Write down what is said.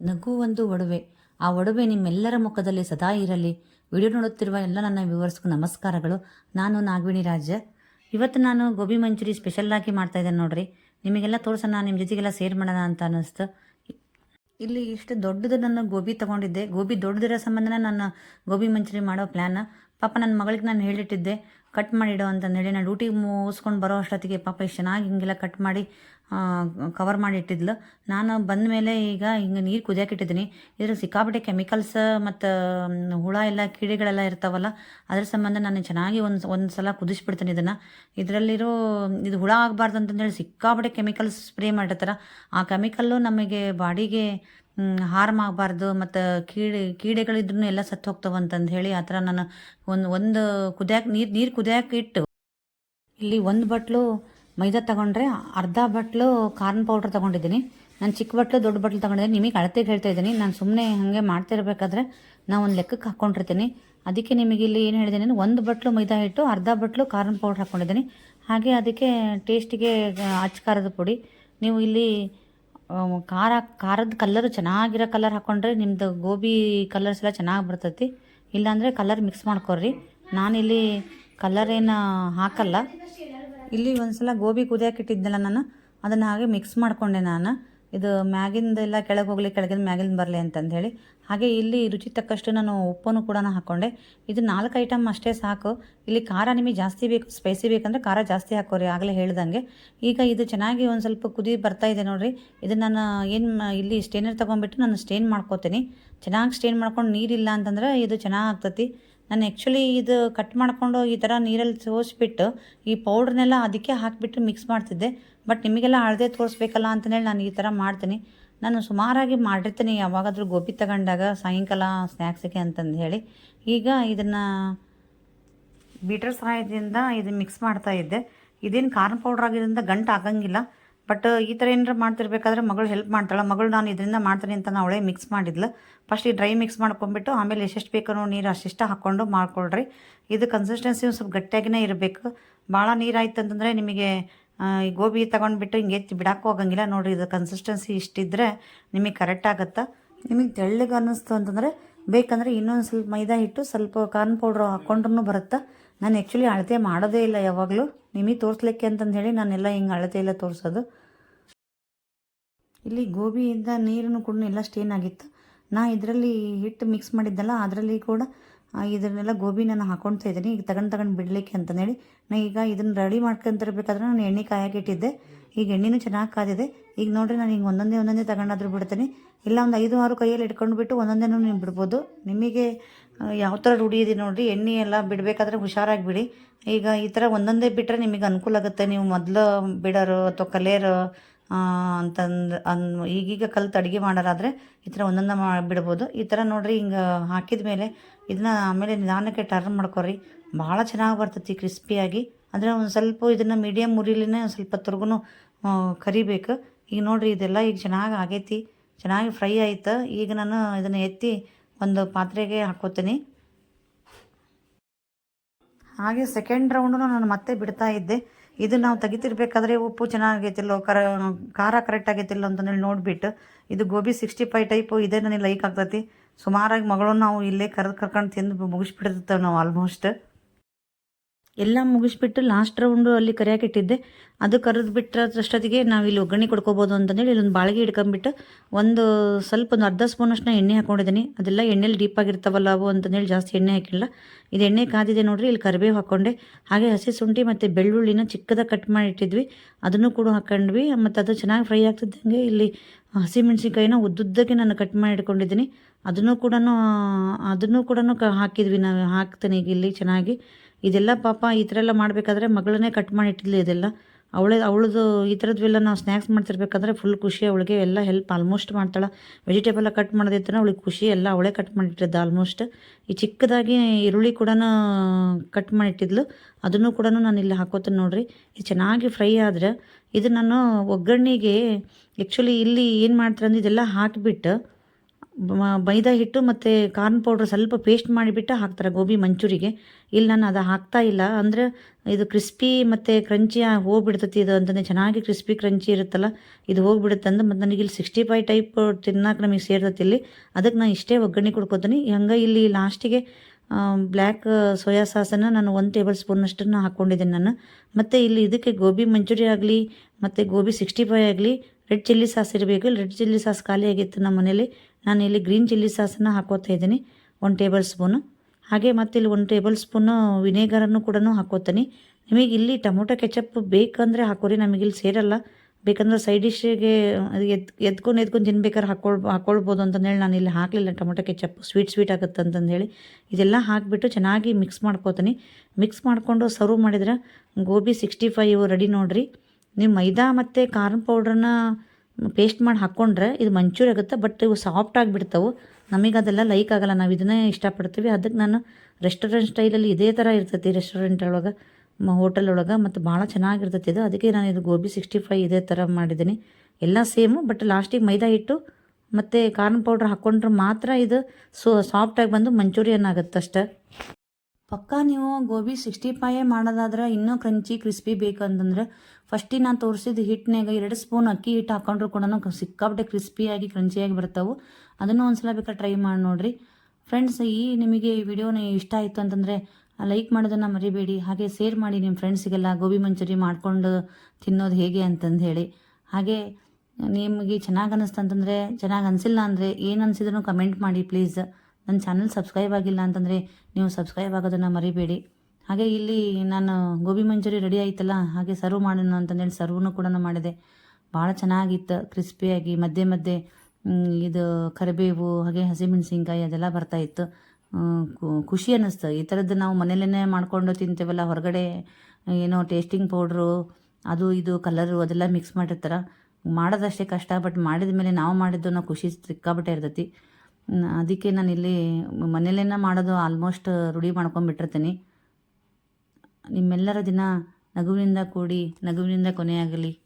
ನಗು ಒಂದು ಒಡವೆ. ಆ ಒಡವೆ ನಿಮ್ಮೆಲ್ಲರ ಮುಖದಲ್ಲಿ ಸದಾ ಇರಲಿ. ವಿಡಿಯೋ ನೋಡುತ್ತಿರುವ ಎಲ್ಲ ನನ್ನ ವ್ಯೂವರ್ಸ್ಗೂ ನಮಸ್ಕಾರಗಳು. ನಾನು ನಾಗವೇಣಿ ರಾಜ. ಇವತ್ತು ನಾನು ಗೋಬಿ ಮಂಚೂರಿ ಸ್ಪೆಷಲ್ಲಾಗಿ ಮಾಡ್ತಾ ಇದ್ದೇನೆ ನೋಡ್ರಿ. ನಿಮಗೆಲ್ಲ ತೋರಿಸೋಣ ನಿಮ್ಮ ಜೊತೆಗೆಲ್ಲ ಸೇರ್ ಮಾಡೋಣ ಅಂತ ಅನ್ನಿಸ್ತು. ಇಲ್ಲಿ ಇಷ್ಟು ದೊಡ್ಡದು ನಾನು ಗೋಬಿ ತಗೊಂಡಿದ್ದೆ. ಗೋಬಿ ದೊಡ್ಡದಿರೋ ಸಂಬಂಧನ ನಾನು ಗೋಬಿ ಮಂಚೂರಿ ಮಾಡೋ ಪ್ಲ್ಯಾನ್ ಪಾಪ ನನ್ನ ಮಗಳಿಗೆ ನಾನು ಹೇಳಿಟ್ಟಿದ್ದೆ, ಕಟ್ ಮಾಡಿಡೋ ಅಂತಂದೇಳಿ ನಾನು ಡ್ಯೂಟಿ ಮುಗಿಸ್ಕೊಂಡು ಬರೋ ಅಷ್ಟೊತ್ತಿಗೆ ಪಾಪ ಇಷ್ಟು ಚೆನ್ನಾಗಿ ಹಿಂಗೆಲ್ಲ ಕಟ್ ಮಾಡಿ ಕವರ್ ಮಾಡಿ ಇಟ್ಟಿದ್ಲು. ನಾನು ಬಂದ ಮೇಲೆ ಈಗ ಹಿಂಗೆ ನೀರು ಕುದಿಯಾಕಿಟ್ಟಿದ್ದೀನಿ ಇದ್ರ ಸಿಕ್ಕಾಪಟ್ಟೆ ಕೆಮಿಕಲ್ಸ್ ಮತ್ತು ಹುಳ ಎಲ್ಲ, ಕೀಡೆಗಳೆಲ್ಲ ಇರ್ತಾವಲ್ಲ, ಅದ್ರ ಸಂಬಂಧ ನಾನು ಚೆನ್ನಾಗಿ ಒಂದು ಒಂದು ಸಲ ಕುದಿಸ್ಬಿಡ್ತೀನಿ ಇದನ್ನು. ಇದರಲ್ಲಿರೋ, ಇದು ಹುಳ ಆಗಬಾರ್ದು ಅಂತಂದೇಳಿ ಸಿಕ್ಕಾಪಟ್ಟೆ ಕೆಮಿಕಲ್ಸ್ ಸ್ಪ್ರೇ ಮಾಡಿರ್ತಾರೆ. ಆ ಕೆಮಿಕಲ್ಲು ನಮಗೆ ಬಾಡಿಗೆ ಹಾರ್ಮ್ ಆಗಬಾರ್ದು ಮತ್ತು ಕೀಡೆ ಕೀಡೆಗಳಿದ್ರೂ ಎಲ್ಲ ಸತ್ತು ಹೋಗ್ತವೆ ಅಂತಂದು ಹೇಳಿ ಆ ಥರ ನಾನು ಒಂದು ಒಂದು ಕುದಿಯಾಕೆ, ನೀರು ನೀರು ಕುದಿಯಾಕೆ ಇಟ್ಟು ಇಲ್ಲಿ ಒಂದು ಬಟ್ಲು ಮೈದಾ ತಗೊಂಡ್ರೆ ಅರ್ಧ ಬಟ್ಲು ಕಾರ್ನ್ ಪೌಡ್ರ್ ತೊಗೊಂಡಿದ್ದೀನಿ. ನಾನು ಚಿಕ್ಕ ಬಟ್ಲು, ದೊಡ್ಡ ಬಟ್ಲು ತಗೊಂಡಿದ್ದೀನಿ. ನಿಮಗೆ ಅಳತೆಗೆ ಹೇಳ್ತಾ ಇದ್ದೀನಿ. ನಾನು ಸುಮ್ಮನೆ ಹಾಗೆ ಮಾಡ್ತಿರ್ಬೇಕಾದ್ರೆ ನಾನು ಒಂದು ಲೆಕ್ಕಕ್ಕೆ ಹಾಕ್ಕೊಂಡಿರ್ತೀನಿ ಅದಕ್ಕೆ ನಿಮಗೆ ಇಲ್ಲಿ ಏನು ಹೇಳಿದ್ದೀನಿ ಒಂದು ಬಟ್ಲು ಮೈದಾ ಹಿಟ್ಟು, ಅರ್ಧ ಬಟ್ಲು ಕಾರ್ನ್ ಪೌಡ್ರ್ ಹಾಕ್ಕೊಂಡಿದ್ದೀನಿ ಹಾಗೆ ಅದಕ್ಕೆ ಟೇಸ್ಟಿಗೆ ಅಚ್ಚ ಖಾರದ ಪುಡಿ. ನೀವು ಇಲ್ಲಿ ಖಾರ, ಖಾರದ ಕಲ್ಲರು ಚೆನ್ನಾಗಿರೋ ಕಲರ್ ಹಾಕ್ಕೊಂಡ್ರೆ ನಿಮ್ಮದು ಗೋಬಿ ಕಲರ್ಸ್ ಎಲ್ಲ ಚೆನ್ನಾಗಿ ಬರ್ತೈತಿ. ಇಲ್ಲಾಂದರೆ ಕಲರ್ ಮಿಕ್ಸ್ ಮಾಡ್ಕೊರಿ ನಾನಿಲ್ಲಿ ಕಲರ್ ಏನು ಹಾಕಲ್ಲ. ಇಲ್ಲಿ ಒಂದ್ಸಲ ಗೋಬಿ ಕುದಿಯಕ್ಕೆ ಇಟ್ಟಿದ್ದೆಲ್ಲ ನಾನು, ಅದನ್ನು ಹಾಗೆ ಮಿಕ್ಸ್ ಮಾಡಿಕೊಂಡೆ ನಾನು. ಇದು ಮ್ಯಾಗಿಂದೆಲ್ಲ ಕೆಳಗೆ ಹೋಗಲಿ, ಕೆಳಗಿಂದ ಮ್ಯಾಗಿಂದ ಬರಲಿ ಅಂತಂದು ಹೇಳಿ. ಹಾಗೆ ಇಲ್ಲಿ ರುಚಿ ತಕ್ಕಷ್ಟು ನಾನು ಉಪ್ಪನ್ನು ಕೂಡ ಹಾಕ್ಕೊಂಡೆ ಇದು ನಾಲ್ಕು ಐಟಮ್ ಅಷ್ಟೇ ಸಾಕು. ಇಲ್ಲಿ ಖಾರ ನಿಮಗೆ ಜಾಸ್ತಿ ಬೇಕು ಸ್ಪೈಸಿ ಬೇಕಂದರೆ ಖಾರ ಜಾಸ್ತಿ ಹಾಕೋರಿ, ಆಗಲೇ ಹೇಳ್ದಂಗೆ. ಈಗ ಇದು ಚೆನ್ನಾಗಿ ಒಂದು ಸ್ವಲ್ಪ ಕುದಿ ಬರ್ತಾ ಇದೆ ನೋಡಿರಿ. ಇದು ನಾನು ಏನು ಇಲ್ಲಿ ಸ್ಟೇನರ್ ತೊಗೊಂಡ್ಬಿಟ್ಟು ನಾನು ಸ್ಟೇನ್ ಮಾಡ್ಕೋತೀನಿ. ಚೆನ್ನಾಗಿ ಸ್ಟೇನ್ ಮಾಡ್ಕೊಂಡು ನೀರಿಲ್ಲ ಅಂತಂದ್ರೆ ಇದು ಚೆನ್ನಾಗಿ ಆಗ್ತತಿ. ನಾನು ಆ್ಯಕ್ಚುಲಿ ಇದು ಕಟ್ ಮಾಡಿಕೊಂಡು ಈ ಥರ ನೀರಲ್ಲಿ ಸೋಸಿಬಿಟ್ಟು ಈ ಪೌಡ್ರನ್ನೆಲ್ಲ ಅದಕ್ಕೆ ಹಾಕಿಬಿಟ್ಟು ಮಿಕ್ಸ್ ಮಾಡ್ತಿದ್ದೆ. ಬಟ್ ನಿಮಗೆಲ್ಲ ಅಳದೆ ತೋರಿಸ್ಬೇಕಲ್ಲ ಅಂತಂದೇಳಿ ನಾನು ಈ ಥರ ಮಾಡ್ತೀನಿ. ನಾನು ಸುಮಾರಾಗಿ ಮಾಡಿರ್ತೀನಿ. ಯಾವಾಗಾದರೂ ಗೋಬಿ ತಗೊಂಡಾಗ ಸಾಯಂಕಾಲ ಸ್ನ್ಯಾಕ್ಸಿಗೆ ಅಂತಂದು ಹೇಳಿ. ಈಗ ಇದನ್ನು ಬೀಟರ್ ಸಹಾಯದಿಂದ ಇದು ಮಿಕ್ಸ್ ಮಾಡ್ತಾ ಇದ್ದೆ. ಇದೇನು ಕಾರ್ನ್ ಪೌಡ್ರ್ ಆಗಿರೋದ್ರಿಂದ ಗಂಟು ಆಗಂಗಿಲ್ಲ. ಬಟ್ ಈ ಥರ ಏನಾರ ಮಾಡ್ತಿರ್ಬೇಕಾದ್ರೆ ಮಗಳು ಹೆಲ್ಪ್ ಮಾಡ್ತಾಳೆ. ಮಗಳು ನಾನು ಇದರಿಂದ ಮಾಡ್ತೀನಿ ಅಂತ ನಾನು ಅವಳೇ ಮಿಕ್ಸ್ ಮಾಡಿದ್ಲು. ಫಸ್ಟ್ ಈ ಡ್ರೈ ಮಿಕ್ಸ್ ಮಾಡ್ಕೊಂಬಿಟ್ಟು ಆಮೇಲೆ ಎಷ್ಟೆಷ್ಟು ಬೇಕೋ ನೀರು ಅಷ್ಟಿಷ್ಟು ಹಾಕ್ಕೊಂಡು ಮಾಡ್ಕೊಳ್ರಿ. ಇದು ಕನ್ಸಿಸ್ಟೆನ್ಸಿ ಸ್ವಲ್ಪ ಗಟ್ಟಿಯಾಗಿನೇ ಇರಬೇಕು. ಭಾಳ ನೀರಾಯ್ತು ಅಂತಂದರೆ ನಿಮಗೆ ಈ ಗೋಬಿ ತಗೊಂಡ್ಬಿಟ್ಟು ಹಿಂಗೆ ಎತ್ತಿ ಬಿಡಕ್ಕೆ ಹೋಗಂಗಿಲ್ಲ ನೋಡಿರಿ, ಇದು ಕನ್ಸಿಸ್ಟೆನ್ಸಿ ಇಷ್ಟಿದ್ರೆ ನಿಮಗೆ ಕರೆಕ್ಟ್ ಆಗುತ್ತಾ? ನಿಮಗೆ ತೆಳ್ಳಗೆ ಅನ್ನಿಸ್ತು ಅಂತಂದರೆ ಬೇಕಂದರೆ ಇನ್ನೊಂದು ಸ್ವಲ್ಪ ಮೈದಾ ಹಿಟ್ಟು, ಸ್ವಲ್ಪ ಕಾರ್ನ್ ಪೌಡ್ರ್ ಹಾಕ್ಕೊಂಡ್ರೂ ಬರುತ್ತಾ? ನಾನು ಆ್ಯಕ್ಚುಲಿ ಅಳತೆ ಮಾಡೋದೇ ಇಲ್ಲ ಯಾವಾಗಲೂ. ನಿಮಗೆ ತೋರಿಸ್ಲಿಕ್ಕೆ ಅಂತಂದು ಹೇಳಿ ನಾನೆಲ್ಲ ಹಿಂಗೆ ಅಳತೆ ಇಲ್ಲ ತೋರಿಸೋದು. ಇಲ್ಲಿ ಗೋಬಿಯಿಂದ ನೀರನ್ನು ಕೂಡ ಎಲ್ಲ ಸ್ಟೇನ್ ಆಗಿತ್ತು. ನಾ ಇದರಲ್ಲಿ ಹಿಟ್ಟು ಮಿಕ್ಸ್ ಮಾಡಿದ್ದಲ್ಲ, ಅದರಲ್ಲಿ ಕೂಡ ಇದನ್ನೆಲ್ಲ ಗೋಬಿ ನಾನು ಹಾಕೊಳ್ತಾ ಇದ್ದೀನಿ. ಈಗ ತಗೊಂಡು ತಗೊಂಡು ಬಿಡಲಿಕ್ಕೆ ಅಂತಂದೇಳಿ ನಾನು ಈಗ ಇದನ್ನು ರೆಡಿ ಮಾಡ್ಕೊಂತಿರ್ಬೇಕಾದ್ರೆ ನಾನು ಎಣ್ಣೆ ಕಾಯಕ್ಕಿಟ್ಟಿದ್ದೆ ಈಗ ಎಣ್ಣೆನೂ ಚೆನ್ನಾಗಿ ಕಾದಿದೆ. ಈಗ ನೋಡಿರಿ ನಾನು ಹಿಂಗೆ ಒಂದೊಂದೇ ಒಂದೊಂದೇ ತಗೊಂಡಾದ್ರೂ ಬಿಡ್ತೀನಿ. ಇಲ್ಲ ಒಂದು ಐದು, ಆರು ಕೈಯಲ್ಲಿ ಇಟ್ಕೊಂಡು ಬಿಟ್ಟು ಒಂದೊಂದೇನೂ ನೀವು ಬಿಡ್ಬೋದು. ನಿಮಗೆ ಯಾವ ಥರ ರೂಢಿ ಇದೆ ನೋಡಿರಿ, ಎಣ್ಣೆ ಎಲ್ಲ ಬಿಡಬೇಕಾದ್ರೆ ಹುಷಾರಾಗಿ ಬಿಡಿ ಈಗ ಈ ಥರ ಒಂದೊಂದೇ ಬಿಟ್ಟರೆ ನಿಮಗೆ ಅನುಕೂಲ ಆಗುತ್ತೆ. ನೀವು ಮೊದಲು ಬಿಡೋರು ಅಥವಾ ಕಲಿಯೋರು ಅಂತಂದು, ಅನ್, ಈಗೀಗ ಕಲ್ತು ಅಡುಗೆ ಮಾಡೋರಾದರೆ ಈ ಥರ ಒಂದೊಂದು ಮಾ, ಬಿಡ್ಬೋದು. ಈ ಥರ ನೋಡ್ರಿ ಹಿಂಗೆ ಹಾಕಿದ ಮೇಲೆ ಇದನ್ನ ಆಮೇಲೆ ನಿಧಾನಕ್ಕೆ ಟರ್ನ್ ಮಾಡ್ಕೊರಿ. ಭಾಳ ಚೆನ್ನಾಗಿ ಬರ್ತೈತಿ ಕ್ರಿಸ್ಪಿಯಾಗಿ ಅಂದರೆ ಒಂದು ಸ್ವಲ್ಪ ಇದನ್ನು ಮೀಡಿಯಮ್ ಉರಿಲಿನೇ ಒಂದು ಸ್ವಲ್ಪ ತುರ್ಗುನು ಕರಿಬೇಕು. ಈಗ ನೋಡ್ರಿ ಇದೆಲ್ಲ ಈಗ ಚೆನ್ನಾಗಿ ಆಗೈತಿ. ಚೆನ್ನಾಗಿ ಫ್ರೈ ಆಯ್ತು. ಈಗ ನಾನು ಇದನ್ನು ಎತ್ತಿ ಒಂದು ಪಾತ್ರೆಗೆ ಹಾಕೋತೀನಿ. ಹಾಗೆ ಸೆಕೆಂಡ್ ರೌಂಡು ನಾನು ಮತ್ತೆ ಬಿಡ್ತಾ ಇದ್ದೆ. ಇದು ನಾವು ತೆಗಿತಿರ್ಬೇಕಾದ್ರೆ ಉಪ್ಪು ಚೆನ್ನಾಗೈತಿಲ್ಲೋ ಕರ, ಖಾರ ಕರೆಕ್ಟ್ ಆಗೈತಿಲ್ಲೋ ಅಂತಂದೇಳಿ ನೋಡಿಬಿಟ್ಟು, ಇದು ಗೋಬಿ ಸಿಕ್ಸ್ಟಿ ಫೈವ್ ಟೈಪು ಇದೇ ನನಗೆ ಲೈಕ್ ಆಗ್ತೈತಿ. ಸುಮಾರಾಗಿ ಮಗಳು ನಾವು ಇಲ್ಲೇ ಕರೆದು ಕರ್ಕೊಂಡು ತಿಂದು ಮುಗಿಸ್ಬಿಟ್ಟಿರ್ತೇವೆ ನಾವು ಆಲ್ಮೋಸ್ಟ್ ಎಲ್ಲ ಮುಗಿಸ್ಬಿಟ್ಟು ಲಾಸ್ಟ್ ರೌಂಡು ಅಲ್ಲಿ ಕರಿಯಾಕಿಟ್ಟಿದ್ದೆ ಅದು ಕರೆದು ನಾವು ಇಲ್ಲಿ ಒಗ್ಗರಣೆ ಕೊಡ್ಕೋಬೋದು ಅಂತಂದೇಳಿ ಇಲ್ಲೊಂದು ಬಾಳಿಗೆ ಹಿಡ್ಕೊಂಬಿಟ್ಟು ಒಂದು ಸ್ವಲ್ಪ ಒಂದು ಅರ್ಧ ಸ್ಪೂನಷ್ಟು ಎಣ್ಣೆ ಹಾಕೊಂಡಿದ್ದೀನಿ. ಅದೆಲ್ಲ ಎಣ್ಣೆಲಿ ಡೀಪ್ ಆಗಿರ್ತಾವಲ್ಲ ಅವು ಅಂತಂದೇಳಿ ಜಾಸ್ತಿ ಎಣ್ಣೆ ಹಾಕಿಲ್ಲ. ಇದು ಎಣ್ಣೆ ಕಾದಿದೆ ನೋಡಿರಿ, ಇಲ್ಲಿ ಕರಿಬೇವು ಹಾಕ್ಕೊಂಡೆ ಹಾಗೆ ಹಸಿ ಶುಂಠಿ ಮತ್ತು ಬೆಳ್ಳುಳ್ಳಿನ ಚಿಕ್ಕದಾಗಿ ಕಟ್ ಮಾಡಿ ಇಟ್ಟಿದ್ವಿ. ಅದನ್ನು ಕೂಡ ಹಾಕ್ಕೊಂಡ್ವಿ ಮತ್ತು ಅದು ಚೆನ್ನಾಗಿ ಫ್ರೈ ಆಗ್ತಿದ್ದಂಗೆ ಇಲ್ಲಿ ಹಸಿಮೆಣ್ಸಿನ್ಕಾಯಿನ ಉದ್ದುದ್ದಕ್ಕೆ ನಾನು ಕಟ್ ಮಾಡಿ ಇಟ್ಕೊಂಡಿದ್ದೀನಿ. ಅದನ್ನು ಕೂಡ ಅದನ್ನು ಕೂಡ ಹಾಕಿದ್ವಿ ನಾವು, ಹಾಕ್ತೀನಿ ಈಗ ಇಲ್ಲಿ ಚೆನ್ನಾಗಿ. ಇದೆಲ್ಲ ಪಾಪ ಈ ಥರ ಎಲ್ಲ ಮಾಡಬೇಕಾದ್ರೆ ಮಗಳನ್ನೇ ಕಟ್ ಮಾಡಿಟ್ಟಿದ್ಲು ಇದೆಲ್ಲ. ಅವಳೇ, ಅವಳದು ಈ ಥರದ್ವೆಲ್ಲ ನಾವು ಸ್ನ್ಯಾಕ್ಸ್ ಮಾಡ್ತಿರ್ಬೇಕಾದ್ರೆ ಫುಲ್ ಖುಷಿ ಅವಳಿಗೆ, ಎಲ್ಲ ಹೆಲ್ಪ್ ಆಲ್ಮೋಸ್ಟ್ ಮಾಡ್ತಾಳೆ. ವೆಜಿಟೇಬಲ್ ಕಟ್ ಮಾಡೋದಿತ್ತು ಅವಳಿಗೆ ಖುಷಿ, ಎಲ್ಲ ಅವಳೇ ಕಟ್ ಮಾಡಿಟ್ಟಿದ್ದು ಆಲ್ಮೋಸ್ಟ್ ಈ ಚಿಕ್ಕದಾಗಿ ಈರುಳ್ಳಿ ಕೂಡ ಕಟ್ ಮಾಡಿಟ್ಟಿದ್ಲು. ಅದನ್ನು ಕೂಡ ನಾನು ಇಲ್ಲಿ ಹಾಕೋತೀನಿ ನೋಡ್ರಿ. ಇದು ಚೆನ್ನಾಗಿ ಫ್ರೈ ಆದ್ರೆ ಇದು ನಾನು ಒಗ್ಗರಣೆಗೆ ಆ್ಯಕ್ಚುಲಿ ಇಲ್ಲಿ ಏನು ಮಾಡ್ತಾರೆ ಅಂದರೆ ಇದೆಲ್ಲ ಹಾಕಿಬಿಟ್ಟು ಮೈದಾ ಹಿಟ್ಟು ಮತ್ತು ಕಾರ್ನ್ ಪೌಡ್ರ್ ಸ್ವಲ್ಪ ಪೇಸ್ಟ್ ಮಾಡಿಬಿಟ್ಟು ಹಾಕ್ತಾರೆ ಗೋಬಿ ಮಂಚೂರಿಗೆ. ಇಲ್ಲಿ ನಾನು ಅದು ಹಾಕ್ತಾ ಇಲ್ಲ. ಅಂದರೆ ಇದು ಕ್ರಿಸ್ಪಿ ಮತ್ತು ಕ್ರಂಚಿ ಹೋಗ್ಬಿಡ್ತೈತಿ ಇದು ಅಂತಂದರೆ ಚೆನ್ನಾಗಿ ಕ್ರಿಸ್ಪಿ ಕ್ರಂಚಿ ಇರುತ್ತಲ್ಲ, ಇದು ಹೋಗ್ಬಿಡುತ್ತೆ ಅಂದ್ರೆ ಮತ್ತು ನನಗೆ ಇಲ್ಲಿ ಸಿಕ್ಸ್ಟಿ ಫೈವ್ ಟೈಪ್ ತಿನ್ನಕ್ಕೆ ನಮಗೆ ಸೇರ್ತೈತಿ ಇಲ್ಲಿ. ಅದಕ್ಕೆ ನಾನು ಇಷ್ಟೇ ಒಗ್ಗರಣೆ ಕೊಡ್ಕೊತೀನಿ. ಹಂಗೆ ಇಲ್ಲಿ ಲಾಸ್ಟಿಗೆ ಬ್ಲ್ಯಾಕ್ ಸೋಯಾ ಸಾಸನ್ನು ನಾನು ಒಂದು ಟೇಬಲ್ ಸ್ಪೂನಷ್ಟನ್ನು ಹಾಕ್ಕೊಂಡಿದ್ದೀನಿ ನಾನು. ಮತ್ತು ಇಲ್ಲಿ ಇದಕ್ಕೆ ಗೋಬಿ ಮಂಚೂರಿ ಆಗಲಿ, ಮತ್ತು ಗೋಬಿ ಸಿಕ್ಸ್ಟಿ ಫೈ ಆಗಲಿ, ರೆಡ್ ಚಿಲ್ಲಿ ಸಾಸ್ ಇರಬೇಕು. ರೆಡ್ ಚಿಲ್ಲಿ ಸಾಸ್ ಖಾಲಿ ಆಗಿತ್ತು ನಮ್ಮ ಮನೇಲಿ. ನಾನು ಇಲ್ಲಿ ಗ್ರೀನ್ ಚಿಲ್ಲಿ ಸಾಸನ್ನು ಹಾಕೋತಾ ಇದ್ದೀನಿ. ಒಂದು ಟೇಬಲ್ ಸ್ಪೂನು ಹಾಗೆ ಮತ್ತು ಇಲ್ಲಿ ಒಂದು ಟೇಬಲ್ ಸ್ಪೂನು ವಿನೇಗರನ್ನು ಕೂಡ ಹಾಕೋತೀನಿ. ನಿಮಗೆ ಇಲ್ಲಿ ಟೊಮೊಟೊ ಕೆಚಪ್ ಬೇಕಂದರೆ ಹಾಕೋರಿ, ನಮಗೆ ಇಲ್ಲಿ ಸೇರಲ್ಲ. ಬೇಕಂದ್ರೆ ಸೈಡ್ ಡಿಶ್ಶಿಗೆ ಎದ್, ಎದ್ಕೊಂಡು ಎದ್ಕೊಂಡು ತಿನ್ಬೇಕಾದ್ರೆ ಹಾಕೊಳ್ ಹಾಕ್ಕೊಳ್ಬೋದು ಅಂತಂದೇಳಿ ನಾನು ಇಲ್ಲಿ ಹಾಕಲಿಲ್ಲ ಟೊಮೊಟೊ ಕೆಚಪ್ ಸ್ವೀಟ್ ಸ್ವೀಟ್ ಆಗುತ್ತೆ ಅಂತಂದೇಳಿ. ಇದೆಲ್ಲ ಹಾಕಿಬಿಟ್ಟು ಚೆನ್ನಾಗಿ ಮಿಕ್ಸ್ ಮಾಡ್ಕೋತೀನಿ. ಮಿಕ್ಸ್ ಮಾಡಿಕೊಂಡು ಸರ್ವ್ ಮಾಡಿದ್ರೆ ಗೋಬಿ ಸಿಕ್ಸ್ಟಿ ಫೈವ್ ರೆಡಿ ನೋಡಿರಿ. ನೀವು ಮೈದಾ ಮತ್ತು ಕಾರ್ನ್ ಪೌಡ್ರನ್ನ ಪೇಸ್ಟ್ ಮಾಡಿ ಹಾಕ್ಕೊಂಡ್ರೆ ಇದು ಮಂಚೂರಿ ಆಗುತ್ತೆ ಬಟ್ ಇವು ಸಾಫ್ಟ್ ಆಗಿಬಿಡ್ತಾವೆ. ನಮಗೆ ಅದೆಲ್ಲ ಲೈಕ್ ಆಗಲ್ಲ, ನಾವು ಇದನ್ನೇ ಇಷ್ಟಪಡ್ತೀವಿ. ಅದಕ್ಕೆ ನಾನು ರೆಸ್ಟೋರೆಂಟ್ ಸ್ಟೈಲಲ್ಲಿ ಇದೇ ಥರ ಇರ್ತೈತಿ ರೆಸ್ಟೋರೆಂಟ್ ಒಳಗೆ ಹೋಟೆಲ್ ಒಳಗೆ, ಮತ್ತು ಭಾಳ ಚೆನ್ನಾಗಿರ್ತೈತಿ ಇದು. ಅದಕ್ಕೆ ನಾನು ಇದು ಗೋಬಿ ಸಿಕ್ಸ್ಟಿ ಫೈ ಇದೇ ಥರ ಮಾಡಿದ್ದೀನಿ. ಎಲ್ಲ ಸೇಮು ಬಟ್ ಲಾಸ್ಟಿಗೆ ಮೈದಾ ಹಿಟ್ಟು, ಮತ್ತು ಕಾರ್ನ್ ಪೌಡ್ರ್ ಹಾಕ್ಕೊಂಡ್ರೆ ಮಾತ್ರ ಇದು ಸಾಫ್ಟಾಗಿ ಬಂದು ಮಂಚೂರಿಯನ್ ಆಗುತ್ತೆ ಅಷ್ಟೆ ಪಕ್ಕ ನೀವು ಗೋಬಿ ಸಿಕ್ಸ್ಟಿ ಫೈಯೇ ಮಾಡೋದಾದ್ರೆ ಇನ್ನೂ ಕ್ರಂಚಿ ಕ್ರಿಸ್ಪಿ ಬೇಕಂತಂದ್ರೆ ಫಸ್ಟಿಗೆ ನಾನು ತೋರಿಸಿದ ಹಿಟ್ಟಿನಾಗ ಎರಡು ಸ್ಪೂನ್ ಅಕ್ಕಿ ಹಿಟ್ಟು ಹಾಕೊಂಡ್ರು ಕೂಡ ಸಿಕ್ಕಾಪಟ್ಟೆ ಕ್ರಿಸ್ಪಿಯಾಗಿ ಕ್ರಂಚಿಯಾಗಿ ಬರ್ತಾವೆ. ಅದನ್ನು ಒಂದ್ಸಲ ಬೇಕಾದ್ರೆ ಟ್ರೈ ಮಾಡಿ ನೋಡಿರಿ. ಫ್ರೆಂಡ್ಸ್ ಈ ನಿಮಗೆ ಈ ವಿಡಿಯೋನ ಇಷ್ಟ ಆಯಿತು ಅಂತಂದರೆ ಲೈಕ್ ಮಾಡೋದನ್ನು ಮರಿಬೇಡಿ. ಹಾಗೆ ಶೇರ್ ಮಾಡಿ ನಿಮ್ಮ ಫ್ರೆಂಡ್ಸಿಗೆಲ್ಲ ಗೋಬಿ ಮಂಚೂರಿ ಮಾಡ್ಕೊಂಡು ತಿನ್ನೋದು ಹೇಗೆ ಅಂತಂದು ಹೇಳಿ. ಹಾಗೆ ನಿಮಗೆ ಚೆನ್ನಾಗಿ ಅನ್ನಿಸ್ತು ಅಂತಂದರೆ ಚೆನ್ನಾಗಿ ಅನಿಸಿಲ್ಲ ಅಂದರೆ ಏನು ಅನಿಸಿದ್ರು ಕಮೆಂಟ್ ಮಾಡಿ ಪ್ಲೀಸ್ ನನ್ನ ಚಾನಲ್ ಸಬ್ಸ್ಕ್ರೈಬ್ ಆಗಿಲ್ಲ ಅಂತಂದರೆ ನೀವು ಸಬ್ಸ್ಕ್ರೈಬ್ ಆಗೋದನ್ನು ಮರಿಬೇಡಿ. ಹಾಗೆ ಇಲ್ಲಿ ನಾನು ಗೋಬಿ ಮಂಚೂರಿ ರೆಡಿ ಆಯ್ತಲ್ಲ, ಹಾಗೆ ಸರ್ವ್ ಮಾಡೋಣ ಅಂತಂದೇಳಿ ಸರ್ವ್ನು ಕೂಡ ಮಾಡಿದೆ. ಭಾಳ ಚೆನ್ನಾಗಿತ್ತು ಕ್ರಿಸ್ಪಿಯಾಗಿ ಮಧ್ಯೆ ಮಧ್ಯೆ ಇದು ಕರಿಬೇವು, ಹಾಗೆ ಹಸಿಮೆಣಸಿನ್ಕಾಯಿ ಅದೆಲ್ಲ ಬರ್ತಾಯಿತ್ತು ಖುಷಿ ಅನ್ನಿಸ್ತು. ಈ ಥರದ್ದು ನಾವು ಮನೇಲೇ ಮಾಡಿಕೊಂಡು ತಿಂತೇವಲ್ಲ, ಹೊರಗಡೆ ಏನೋ ಟೇಸ್ಟಿಂಗ್ ಪೌಡ್ರು ಅದು ಇದು ಕಲರು ಅದೆಲ್ಲ ಮಿಕ್ಸ್ ಮಾಡಿರ್ತಾರೆ. ಮಾಡೋದಷ್ಟೇ ಕಷ್ಟ ಬಟ್ ಮಾಡಿದ ಮೇಲೆ ನಾವು ಮಾಡಿದ್ದು ನಾವು ಖುಷಿ ಸಿಕ್ಕಾಬಿಟ್ಟೆ ಇರ್ತೈತಿ. ಅದಕ್ಕೆ ನಾನು ಇಲ್ಲಿ ಮನೇಲೇ ಮಾಡೋದು ಆಲ್ಮೋಸ್ಟ್ ರೂಢಿ ಮಾಡ್ಕೊಂಡ್ಬಿಟ್ಟಿರ್ತೀನಿ. ನಿಮ್ಮೆಲ್ಲರ ದಿನ ನಗುವಿನಿಂದ ಕೂಡಿ ನಗುವಿನಿಂದ ಕೊನೆಯಾಗಲಿ.